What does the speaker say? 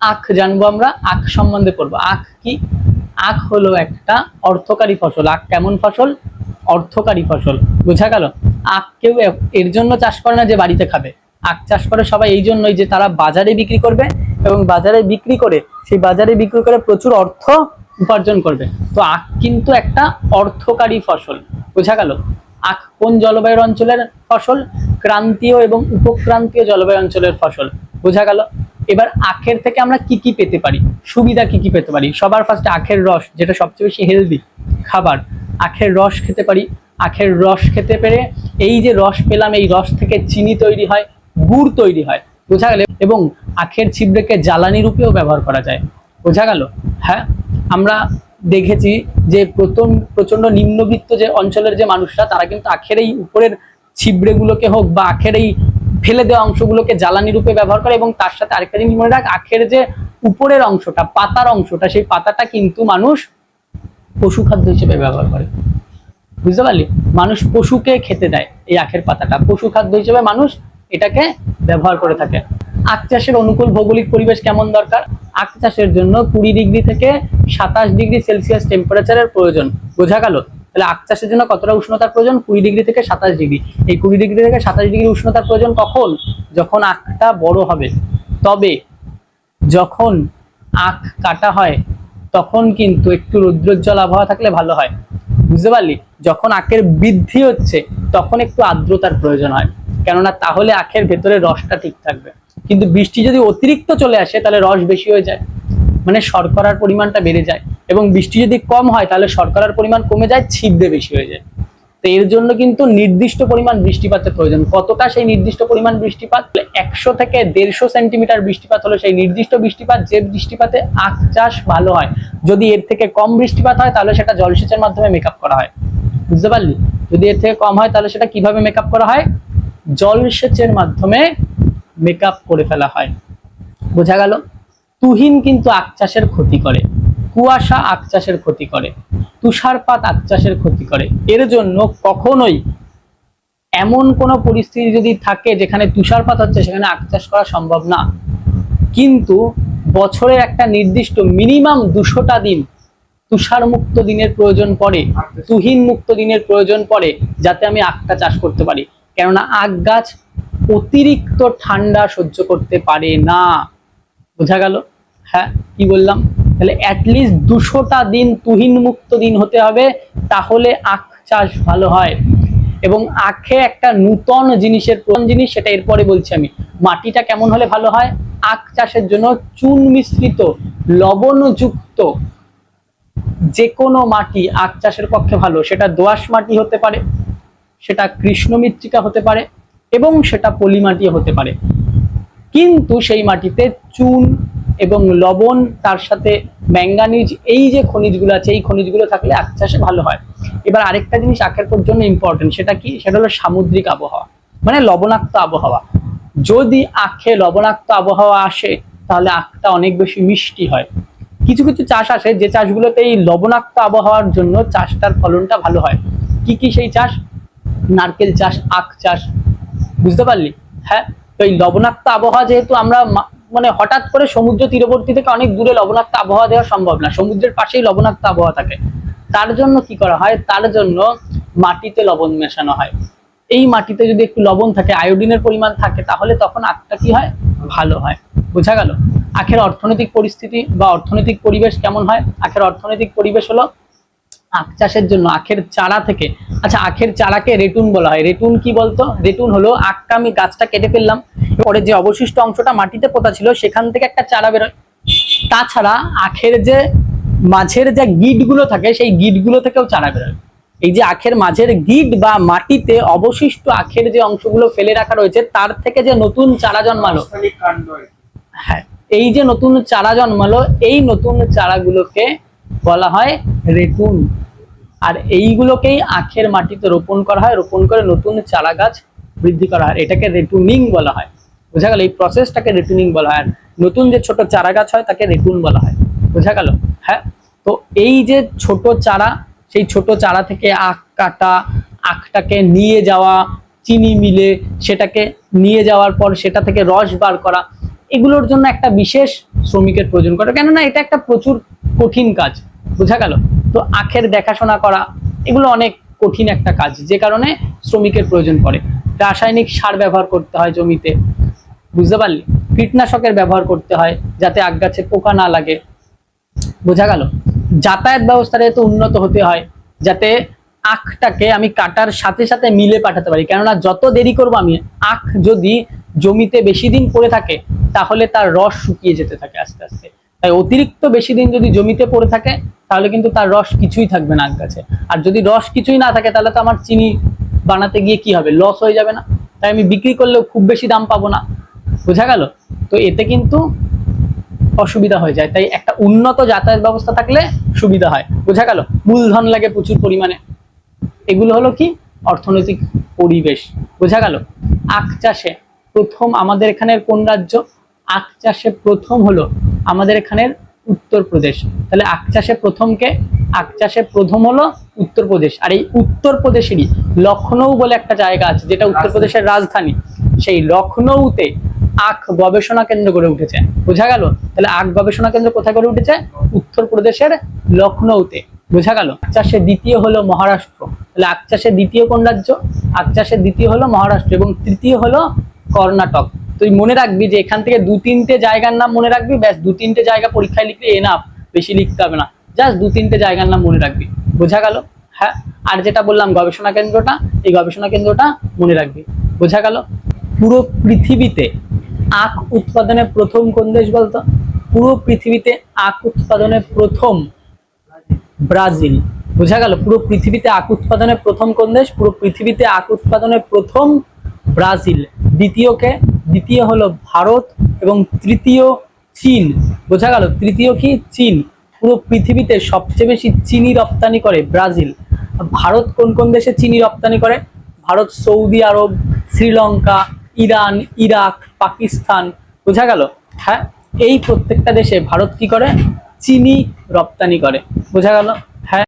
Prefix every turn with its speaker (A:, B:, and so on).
A: আখ জানব আমরা, আখ সম্বন্ধে পড়ব। আখ কি? আখ হলো একটা অর্থকারী ফসল। আখ কেমন ফসল? অর্থকারী ফসল। বোঝা গেল? আখ কেউ এর জন্য চাষ করে না যে বাড়িতে খাবে। আখ চাষ করে সবাই এই জন্যই যে তারা বাজারে বিক্রি করবে এবং বাজারে বিক্রি করে সেই বাজারে বিক্রি করে প্রচুর অর্থ উপার্জন করবে। তো আখ কিন্তু একটা অর্থকারী ফসল। বোঝা গেল? আখ কোন জলবায়ুর অঞ্চলের ফসল? ক্রান্তীয় এবং উপক্রান্তীয় জলবায়ু অঞ্চলের ফসল। বোঝা গেল? এবার আখের থেকে আমরা কি কি পেতে পারি? সুবিধা কি কি পেতে পারি? সবার ফার্স্টে আখের রস, যেটা সবচেয়ে বেশি হেলদি খাবার। আখের রস খেতে পারি। আখের রস খেতে পেরে এই যে রস পেলাম, এই রস থেকে চিনি তৈরি হয়, গুড় তৈরি হয়, বোঝা গেল? এবং আখের ছিবড়েকে জ্বালানি রূপেও ব্যবহার করা যায়। বোঝা গেল? হ্যাঁ? আমরা দেখেছি যে প্রথম প্রচণ্ড নিম্নবিত্ত যে অঞ্চলের যে মানুষরা, তারা কিন্তু আখের এই উপরের ছিবড়েগুলোকে হোক বা আখের এই ফেলে দেওয়া অংশগুলোকে জ্বালানি রূপে ব্যবহার করে এবং তার সাথে আরেকটা জিনিস মনে রাখ, আখের যে উপরের অংশটা, পাতার অংশটা, সেই পাতাটা কিন্তু মানুষ পশু খাদ্য হিসেবে ব্যবহার করে। বুঝতে পারলি? মানুষ পশুকে খেতে দেয় এই আখের পাতাটা। পশু খাদ্য হিসেবে মানুষ এটাকে ব্যবহার করে থাকে। আখ চাষের অনুকূল ভৌগোলিক পরিবেশ কেমন দরকার? আখ চাষের জন্য কুড়ি ডিগ্রি থেকে সাতাশ ডিগ্রি সেলসিয়াস টেম্পারেচারের প্রয়োজন। বোঝা গেল? তাহলে আখ চাষের জন্য কতটা উষ্ণতার প্রয়োজন? কুড়ি ডিগ্রি থেকে সাতাশ ডিগ্রি। এই কুড়ি ডিগ্রি থেকে সাতাশ ডিগ্রি উষ্ণতার প্রয়োজন কখন? যখন আখটা বড় হবে। তবে যখন আখ কাটা হয়, তখন কিন্তু একটু রৌদ্রোজ্জ্বল আবহাওয়া থাকলে ভালো হয়। বুঝতে পারলি? যখন আখের বৃদ্ধি হচ্ছে, তখন একটু আর্দ্রতার প্রয়োজন হয়। কেননা তাহলে আখের ভেতরে রসটা ঠিক থাকবে। কিন্তু বৃষ্টি যদি অতিরিক্ত চলে আসে, তাহলে রস বেশি হয়ে যায়। মানে শর্করার পরিমাণটা বেড়ে যায়। এবং বৃষ্টি যদি কম হয়, তাহলে শর্করার পরিমাণ কমে যায়, ছিদ্রে বেশি হয়ে যায়। তো এর জন্য কিন্তু নির্দিষ্ট পরিমাণ বৃষ্টিপাতের প্রয়োজন। কতটা সেই নির্দিষ্ট পরিমাণ বৃষ্টিপাত? একশো থেকে দেড়শো সেন্টিমিটার বৃষ্টিপাত হলো সেই নির্দিষ্ট বৃষ্টিপাত, যে বৃষ্টিপাতে আখ চাষ ভালো হয়, যদি এর থেকে কম বৃষ্টিপাত হয়, তাহলে সেটা জলসেচের মাধ্যমে মেকআপ করা হয়। বুঝতে পারলি? যদি এর থেকে কম হয়, তাহলে সেটা কীভাবে মেকআপ করা হয়? জলসেচের মাধ্যমে মেকআপ করে ফেলা হয়। বোঝা গেল? তুহিন কিন্তু আখ চাষের ক্ষতি করে। কুয়াশা আখ চাষের ক্ষতি করে, তুষারপাত আখ চাষের ক্ষতি করে। এর জন্য কখনোই এমন কোনো পরিস্থিতি যদি থাকে যেখানে তুষারপাত হচ্ছে, সেখানে আখ চাষ করা সম্ভব না। কিন্তু বছরের একটা নির্দিষ্ট মিনিমাম দুশোটা দিন তুষার মুক্ত দিনের প্রয়োজন পড়ে তুহিন মুক্ত দিনের প্রয়োজন পড়ে, যাতে আমি আখটা চাষ করতে পারি। কেননা আখ গাছ অতিরিক্ত ঠান্ডা সহ্য করতে পারে না। বোঝা গেল? হ্যাঁ কি বললাম? তাহলে অ্যাটলিস্ট দুশোটা দিন তুহিন মুক্ত দিন হতে হবে, তাহলে আখ চাষ ভালো হয়। এবং আখে একটা নূতন জিনিসের প্রধান জিনিস, সেটা এরপরে বলছি আমি, মাটিটা কেমন হলে ভালো হয়? আখ চাষের জন্য চুন মিশ্রিত, লবণযুক্ত যে কোনো মাটি আখ চাষের পক্ষে ভালো। সেটা দোআঁশ মাটি হতে পারে, সেটা কৃষ্ণ মৃত্তিকা হতে পারে, এবং সেটা পলি মাটি হতে পারে। কিন্তু সেই মাটিতে চুন এবং লবণ, তার সাথে ম্যাঙ্গানিজ, এই যে খনিজগুলো আছে, এই খনিজগুলো থাকলে আখ চাষে ভালো হয়। এবার আরেকটা জিনিস আখের পর জন্য ইম্পর্টেন্ট সেটা কি? সেটা হলো সামুদ্রিক আবহাওয়া মানে লবণাক্ত আবহাওয়া। যদি আখে লবণাক্ত আবহাওয়া আসে, তাহলে আখটা অনেক বেশি মিষ্টি হয়। কিছু কিছু চাষ আছে, যে চাষগুলোতে এই লবণাক্ত আবহাওয়ার জন্য চাষটার ফলনটা ভালো হয়। কি কি সেই চাষ? নারকেল চাষ, আখ চাষ। বুঝতে পারলি? হ্যাঁ? তো এই লবণাক্ত আবহাওয়া যেহেতু আমরা মানে হঠাৎ করে সমুদ্র তীরবর্তী থেকে অনেক দূরে লবণাক্ত আবহাওয়া দেওয়া সম্ভব না। সমুদ্রের পাশেই লবণাক্ত আবহাওয়া থাকে। তার জন্য কি করা হয়? তার জন্য মাটিতে লবণ মেশানো হয়। এই মাটিতে যদি একটু লবণ থাকে, আয়োডিনের পরিমাণ থাকে, তাহলে তখন আখটা কি হয়? ভালো হয়। বোঝা গেল? আখের অর্থনৈতিক পরিস্থিতি বা অর্থনৈতিক পরিবেশ কেমন হয়? আখের অর্থনৈতিক পরিবেশ হলো আখ চাষের জন্য। আখের চারা থেকে আচ্ছা আখের চারাকে রেটুন বলা হয়। রেটুন কি বলতো? রেটুন হলো আখটা আমি গাছটা কেটে ফেললাম। পরে যে অবশিষ্ট অংশটা মাটিতে পোতা ছিল সেখান থেকে একটা চারা বেরোয়। তাছাড়া আখের যে মাঝের যে গিটগুলো থাকে সেই গিটগুলো থেকেও চারা বেরোয়। এই যে আখের মাঝের গিট বা মাটিতে অবশিষ্ট আখের যে অংশগুলো ফেলে রাখা রয়েছে তার থেকে যে নতুন চারা জন্মালো। হ্যাঁ এই যে নতুন চারা জন্মালো এই নতুন চারাগুলোকে বলা হয় রেটুন আর এইগুলোকেই আখের মাটিতে রোপণ করা হয় রোপণ করে নতুন চারা গাছ বৃদ্ধি করা হয়। এটাকে রেটুনিং বলা হয়। বোঝা গেল এই প্রসেসটাকে রেটুনিং বলা হয়। নতুন যে ছোট চারা গাছ হয়, তাকে রেটুন বলা হয়। বোঝা গেল? হ্যাঁ? তো এই যে ছোট চারা, সেই ছোট চারা থেকে আখ কাটা, আখটাকে নিয়ে যাওয়া, চিনি মিলে সেটাকে নিয়ে যাওয়ার পর সেটা থেকে রস বার করা, এগুলোর জন্য একটা বিশেষ শ্রমিকের প্রয়োজন করে। কেননা এটা একটা প্রচুর কঠিন কাজ। বোঝা গেল? তো আখের দেখাশোনা করা, এগুলো অনেক কঠিন একটা কাজ, যে কারণে শ্রমিকের প্রয়োজন পড়ে। রাসায়নিক সার ব্যবহার করতে হয় জমিতে। বুঝতে পারলি? কীটনাশকের ব্যবহার করতে হয় যাতে আগ গাছে পোকা না লাগে। বোঝা গেল? যাতায়াত ব্যবস্থাটা এত উন্নত হতে হয় যাতে আখটাকে আমি কাটার সাথে সাথে মিলে পাঠাতে পারি। কেননা যত দেরি করব আমি, আখ যদি জমিতে বেশি দিন পড়ে থাকে, তাহলে তার রস শুকিয়ে যেতে থাকে আস্তে আস্তে। তাই অতিরিক্ত বেশি দিন যদি জমিতে পড়ে থাকে, তাহলে কিন্তু তার রস কিছুই থাকবে না আখ গাছে। আর যদি রস কিছুই না থাকে, তাহলে তো আমার চিনি বানাতে গিয়ে কি হবে? লস হয়ে যাবে না। তাই আমি বিক্রি করলেও খুব বেশি দাম পাবো না। বোঝা গেল? তো এতে কিন্তু অসুবিধা হয়ে যায়। তাই একটা উন্নত যাতায়াত ব্যবস্থা থাকলে সুবিধা হয়। বোঝা গেল? মূলধন লাগে প্রচুর পরিমাণে। এগুলো হলো কি? অর্থনৈতিক পরিবেশ। বোঝা গেল? আখ চাষে প্রথম আমাদের এখানের কোন রাজ্য? আখ চাষে প্রথম হলো আমাদের এখানের উত্তরপ্রদেশ। তাহলে আখ চাষে প্রথমকে আখ চাষে প্রথম হলো উত্তরপ্রদেশ। আর এই উত্তরপ্রদেশেরই লখনৌ বলে একটা জায়গা আছে যেটা উত্তরপ্রদেশের রাজধানী। সেই লখনৌতে আখ গবেষণা কেন্দ্র গড়ে উঠেছে। বোঝা গেল? তাহলে আখ গবেষণা কেন্দ্র কোথায় গড়ে উঠেছে? উত্তরপ্রদেশের লখনৌতে। বোঝা গেল? আখ চাষের দ্বিতীয় হলো মহারাষ্ট্র। তাহলে আখ চাষের দ্বিতীয় কোন রাজ্য? আখ চাষের দ্বিতীয় হলো মহারাষ্ট্র এবং তৃতীয় হলো কর্ণাটক। তুই মনে রাখবি যে এখান থেকে দু তিনটে জায়গার নাম মনে রাখবি, ব্যাস দু তিনটে জায়গা পরীক্ষায় লিখলে এনাফ বেশি লিখতে হবে না। জাস্ট দু তিনটে জায়গার নাম মনে রাখবি। বোঝা গেল? হ্যাঁ? আর যেটা বললাম গবেষণা কেন্দ্রটা, এই গবেষণা কেন্দ্রটা মনে রাখবি। বোঝা গেল? পুরো পৃথিবীতে আখ উৎপাদনে প্রথম কোন দেশ বলতো? পুরো পৃথিবীতে আখ উৎপাদনে প্রথম ব্রাজিল। বোঝা গেল? পুরো পৃথিবীতে আখ উৎপাদনে প্রথম কোন দেশ? পুরো পৃথিবীতে আখ উৎপাদনে প্রথম ব্রাজিল। দ্বিতীয়কে দ্বিতীয় হলো ভারত এবং তৃতীয় চীন। বোঝা গেল? তৃতীয় কি? চীন। পুরো পৃথিবীতে সবচেয়ে বেশি চিনি রপ্তানি করে ব্রাজিল। ভারত কোন কোন দেশে চিনি রপ্তানি করে? Bharat, Saudi Arab, Sri Lanka Iran, Iraq, Pakistan, বোঝা গেল? হ্যাঁ এই প্রত্যেকটা দেশে ভারত কি করে? চিনি রপ্তানি করে, বোঝা গেল?